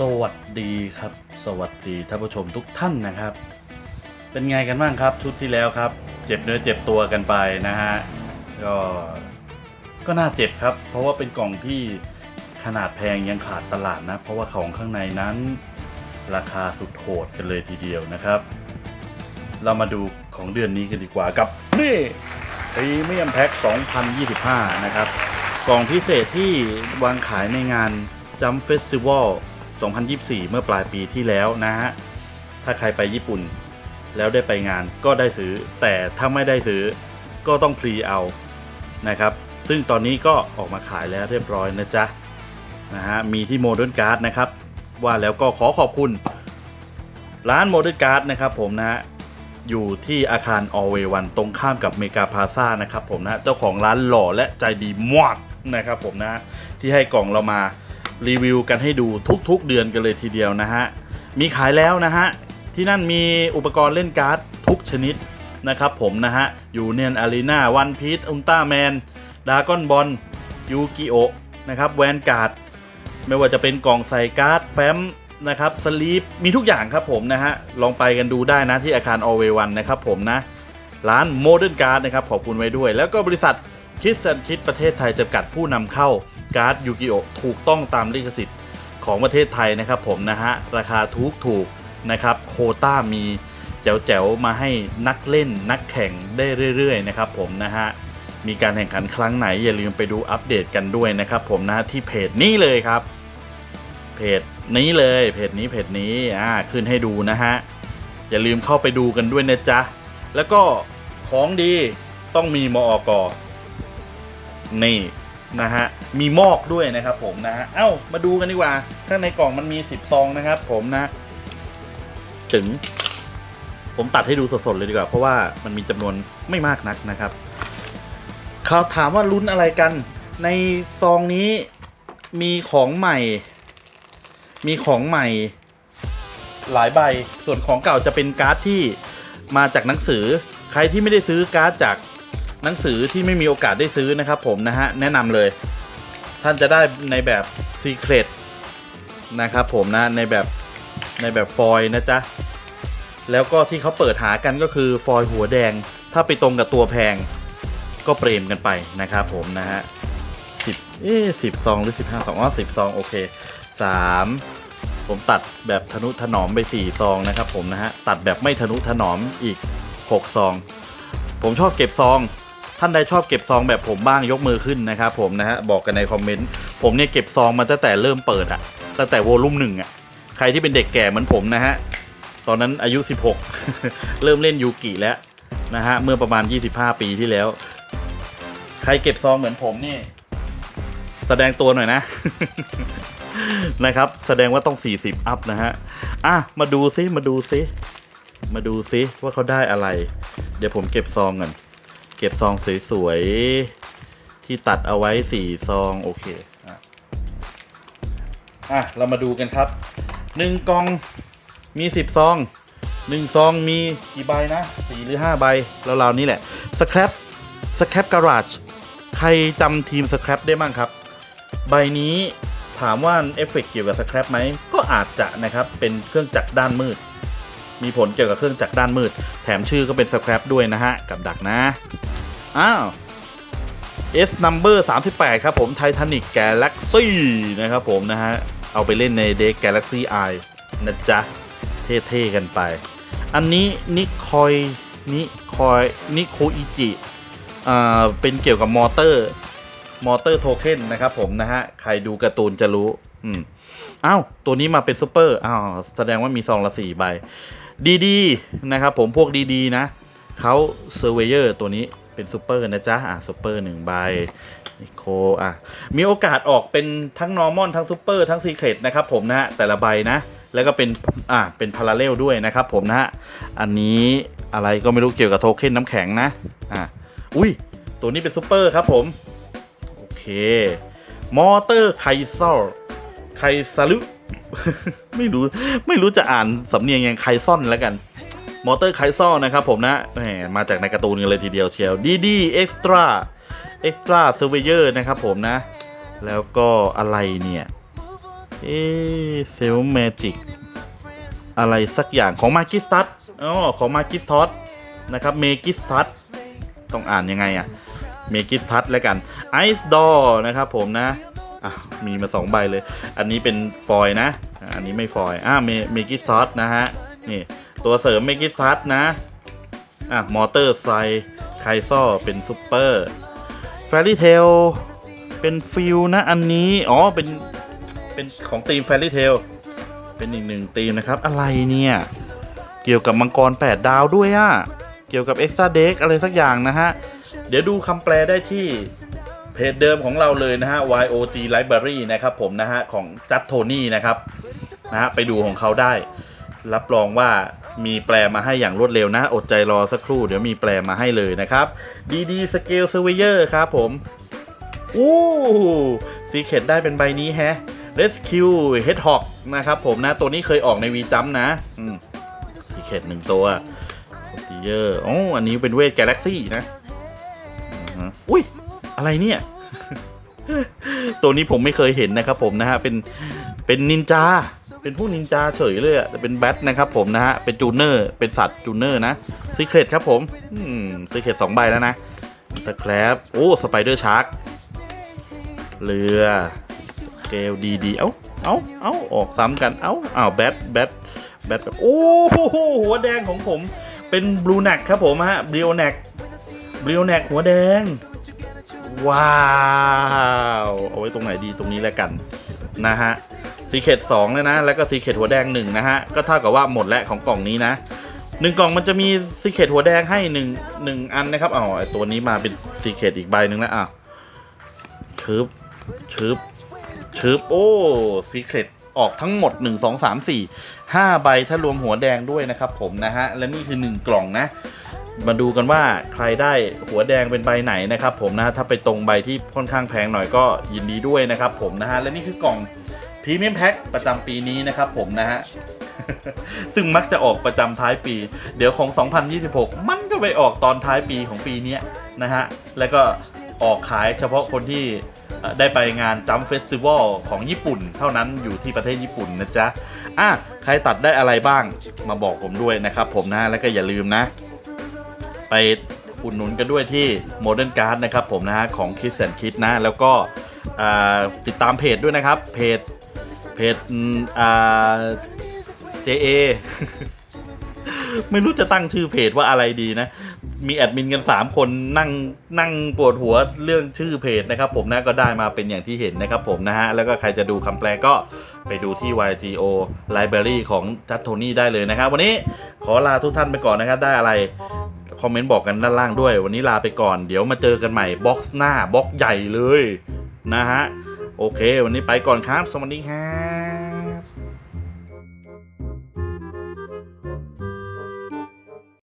สวัสดีครับ สวัสดีท่านผู้ชมทุกท่านนะครับ เป็นไงกันบ้างครับ ชุดที่แล้วครับ เจ็บเนื้อเจ็บตัวกันไปนะฮะก็ก็น่าเจ็บครับ เพราะว่าเป็นกล่องที่ขนาดแพงยังขาดตลาดนะ เพราะว่าของข้างในนั้นราคาสุดโหดกันเลยทีเดียวนะครับ เรามาดูของเดือนนี้กันดีกว่ากับนี่พรีเมียมแพ็ค2025 นะครับ กล่องพิเศษที่วางขายในงาน Jump Festival 2024 เมื่อปลายปีที่แล้วนะฮะ ถ้าใครไปญี่ปุ่น แล้วได้ไปงานก็ได้ซื้อ แต่ถ้าไม่ได้ซื้อก็ต้องพรีเอานะครับ ซึ่งตอนนี้ก็ออกมาขายแล้วเรียบร้อยนะจ๊ะนะฮะมีที่ Modern Card นะครับ ว่าแล้วก็ขอขอบคุณ ร้าน Modern Card นะครับผมนะฮะอยู่ที่อาคาร Alway One ตรงข้ามกับเมกาพาซ่านะครับผมนะเจ้าของร้านหล่อและใจดีมากนะครับผมนะที่ให้กล่องเรามา รีวิวกันให้ดูทุกๆเดือนกันเลยทีเดียวนะฮะ มีขายแล้วนะฮะ ที่นั่นมีอุปกรณ์เล่นการ์ดทุกชนิดนะครับผมนะฮะ ยูเนียนอารีนาวันพีซอุลตร้าแมนดากอนบอลยูกิโอนะครับแวนการ์ดไม่ว่าจะเป็นกล่องใส่การ์ดแฟ้มนะครับสลีปมีทุกอย่างครับผมนะฮะ ลองไปกันดูได้นะที่อาคาร All Way One นะครับผมนะ ร้าน Modern Card นะครับขอบคุณไว้ด้วย แล้วก็บริษัท คิดสันคิดประเทศไทยจำกัดผู้นำเข้าการ์ดยูกิโอถูกต้องตามลิขสิทธิ์ของประเทศไทยนะครับผมนะฮะ ราคาถูกถูกนะครับโคต้ามีแจ๋วๆ มาให้นักเล่นนักแข่งได้เรื่อยๆนะครับผมนะฮะ มีการแข่งขันครั้งไหนอย่าลืมไปดูอัปเดตกันด้วยนะครับผมนะที่เพจนี้เลยครับ เพจนี้เลยเพจนี้เพจนี้อ่าขึ้นให้ดูนะฮะ อย่าลืมเข้าไปดูกันด้วยนะจ๊ะ แล้วก็ของดีต้องมีมอก นี่นะฮะมีมอกด้วยนะครับผมนะฮะเอ้ามาดูกันดีกว่าข้างในกล่องมันมี 10 ซองนะครับ ผมนะถึง ผมตัดให้ดูสดๆเลยดีกว่า เพราะว่ามันมีจำนวนไม่มากนักนะครับเขาถามว่าลุ้นอะไรกัน ในซองนี้มีของใหม่ มีของใหม่ หลายใบส่วนของเก่าจะเป็นการ์ดที่มาจากหนังสือ ใครที่ไม่ได้ซื้อการ์ดจาก หนังสือที่ไม่มีโอกาสได้ซื้อนะครับผมนะฮะแนะนำเลย ท่านจะได้ในแบบ Secret นะครับผมนะในแบบในแบบฟอยล์นะจ๊ะแล้วก็ที่เขาเปิดหากันก็คือฟอยล์หัวแดง ถ้าไปตรงกับตัวแพงก็เปรมกันไปนะครับผมนะฮะสิบเอ๊สิบซองหรือสิบห้าซองอ๋อสิบซองโอเคสามผมตัดแบบทนุถนอมไปสี่ซองนะครับผมนะฮะตัดแบบไม่ทนุถนอมอีกหกซอง ผมชอบเก็บซอง ท่านใดชอบเก็บซองแบบผมบ้างยกมือขึ้นนะครับผมนะฮะบอกกันในคอมเมนต์ผมเนี่ยเก็บซองมาตั้งแต่เริ่มเปิดอะตั้งแต่โวลุ่มหนึ่งอะใครที่เป็นเด็กแก่เหมือนผมนะฮะตอนนั้นอายุ 16 เริ่มเล่นยูกิแล้วนะฮะเมื่อประมาณ 25 ปีที่แล้ว ใครเก็บซองเหมือนผมนี่ แสดงตัวหน่อยนะนะครับ แสดงว่าต้อง 40 อัพนะฮะ อะ มาดูซิ มาดูซิ มาดูซิว่าเขาได้อะไร เดี๋ยวผมเก็บซองก่อน เก็บซองสวยๆ ที่ตัดเอาไว้4ซองโอเคอะอะ เรามาดูกันครับ1กล่องมี10ซอง1ซองมีกี่ใบนะ4หรือ5ใบแล้วเราวๆนี่แหละสครับสครับการาจใครจำทีมสครับได้บ้างครับ ใบนี้ถามว่าเอฟเฟกต์เกี่ยวกับสครับไหมก็อาจจะนะครับเป็นเครื่องจักรด้านมืด มีผลเกี่ยวกับเครื่องจักรด้านมืด แถมชื่อก็เป็นสครับด้วยนะฮะ กับดักนะ อ้าว S number 38 ครับผม Titanic Galaxy นะครับผมนะฮะ เอาไปเล่นในเด็ก Galaxy Eye นะจ๊ะ เท่ๆกันไป อันนี้นิคอยนิคอยนิโคอิจิอ่าเป็นเกี่ยวกับมอเตอร์ มอเตอร์โทเค็นนะครับผมนะฮะ ใครดูการ์ตูนจะรู้ อืมอ้าว ตัวนี้มาเป็นซูเปอร์ อ้าว แสดงว่ามีซองละสี่ใบ ดีดีนะครับผมพวกดีๆนะเขาเซอร์เวเยอร์ตัวนี้เป็นซูเปอร์นะจ๊ะ อะซูเปอร์หนึ่งใบนิโคอะ มีโอกาสออกเป็นทั้งนอร์มอนทั้งซูเปอร์ทั้งซีเครตนะครับผมนะฮะ แต่ละใบนะ แล้วก็เป็น อะ เป็นพาราเรลด้วยนะครับผมนะฮะ อันนี้อะไรก็ไม่รู้เกี่ยวกับโทเค็นน้ำแข็งนะ อะ อุ้ย ตัวนี้เป็นซูเปอร์ครับผม โอเค มอเตอร์ไคเซอร์ไคซาลุ ไม่รู้ไม่รู้จะอ่านสำเนียงยังไคซ่อนแล้วกัน มอเตอร์ไคซ่อลนะครับผมนะแหมมาจากในการ์ตูนกันเลยทีเดียวเชียวดีดีเอ็กซ์ตร้าเอ็กซ์ตร้าเซอร์เวเยอร์นะครับผมนะ แล้วก็อะไรเนี่ย เอเซลแมจิกอะไรสักอย่างของมากิสตัสอ๋อของมากิสทอสนะครับเมกิสทัสต้องอ่านยังไงอะเมกิสทัสแล้วกันไอซ์ดอนะครับผมนะ อะมีมาสองใบเลย อันนี้เป็นฟอยล์นะ อันนี้ไม่ฟอยล์อะเมเมกิสทัสนะฮะ นี่ ตัวเสริมเมกิสทัสนะ อะ มอเตอร์ไซไคซอเป็นซูเปอร์แฟรี่เทลเป็นฟิลนะ อันนี้ อ๋อ เป็น เป็นของทีมแฟรี่เทลเป็นอีกหนึ่งทีมนะครับ อะไรเนี่ย เกี่ยวกับมังกร 8 ดาวด้วยอะเกี่ยวกับ Extra Deck อะไรสักอย่างนะฮะ เดี๋ยวดูคำแปลได้ที่ เพจเดิมของเราเลยนะฮะ YOG Library นะครับผมนะฮะของจัดโทนี่นะครับนะฮะไปดูของเขาได้ รับรองว่ามีแปลมาให้อย่างรวดเร็วนะ อดใจรอสักครู่เดี๋ยวมีแปลมาให้เลยนะครับ DD Scale Surveyor ครับผม อู้ซีเคดได้เป็นใบนี้แฮะ Rescue Hedgehog นะครับผมนะ ตัวนี้เคยออกในวีจัมนะอซีเคดหนึ่งตัวติเยอร์อ๋ออันนี้เป็นเวทกาแล็กซี่นะอุ้ย อะไรเนี่ย ตัวนี้ผมไม่เคยเห็นนะครับผมนะฮะเป็นเป็นนินจาเป็นผู้นินจาเฉยเลยอะแต่เป็นแบทนะครับผมนะฮะเป็นจูเนอร์เป็นสัตว์จูเนอร์นะซีเครตครับผมอซีเครตสองใบแล้วนะสแครปโอ้สไปเดอร์ชาร์กเรือเกลดีดีเอ้าเอ้าเอ้าออกซ้ำกันเอ้าอ้าวแบทแบทแบทโอ้โหหัวแดงของผมเป็นบลูนักครับผมฮะบริโอแนกบริโอแนกหัวแดง ว้าวเอาไว้ตรงไหนดีตรงนี้แล้วกันนะฮะซีเคดสองเลยนะ แล้วก็ซีเคดหัวแดงหนึ่งนะฮะ ก็เท่ากับว่าหมดแล้วของกล่องนี้นะหนึ่งกล่องมันจะมีซีเคดหัวแดงให้หนึ่งหนึ่งอันนะครับอ๋อไอ้ตัวนี้มาเป็นซีเคดอีกใบหนึ่งแล้วอะชึบชึบชึบโอ้ซีเคดออกทั้งหมด 1 2 3 4 5 ใบถ้ารวมหัวแดงด้วยนะครับผมนะฮะ และนี่คือ 1 กล่องนะ มาดูกันว่าใครได้หัวแดงเป็นใบไหนนะครับผมนะถ้าไปตรงใบที่ค่อนข้างแพงหน่อยก็ยินดีด้วยนะครับผมนะฮะและนี่คือกล่องพรีเมียมแพ็คประจำปีนี้นะครับผมนะฮะซึ่งมักจะออกประจำท้ายปี เดี๋ยวของ 2026 มันก็ไปออกตอนท้ายปีของปีนี้นะฮะแล้วก็ออกขายเฉพาะคนที่ได้ไปงานจัมเฟสติวัลของญี่ปุ่น เท่านั้นอยู่ที่ประเทศญี่ปุ่นนะจ๊ะอะใครตัดได้อะไรบ้างมาบอกผมด้วยนะครับผมนะแล้วก็อย่าลืมนะ ไปอุดหนุนกันด้วยที่ Modern Card นะครับผมนะฮะของ Kids and Kids นะ แล้วก็ติดตามเพจด้วยนะครับ เพจเพจอืมอ่า JA ไม่รู้จะตั้งชื่อเพจว่าอะไรดีนะ มีแอดมินกัน 3 คนนั่งนั่งปวดหัวเรื่องชื่อเพจนะครับผมนะก็ได้มาเป็นอย่างที่เห็นนะครับผมนะฮะ แล้วก็ใครจะดูคำแปลก็ไปดูที่ YGO Library ของจัดโทนี่ได้เลยนะครับ วันนี้ขอลาทุกท่านไปก่อนนะครับ ได้อะไร คอมเมนต์บอกกันด้านล่างด้วย วันนี้ลาไปก่อน เดี๋ยวมาเจอกันใหม่บ็อกซ์หน้าบ็อกใหญ่เลยนะฮะ โอเค วันนี้ไปก่อนครับ สวัสดีครับ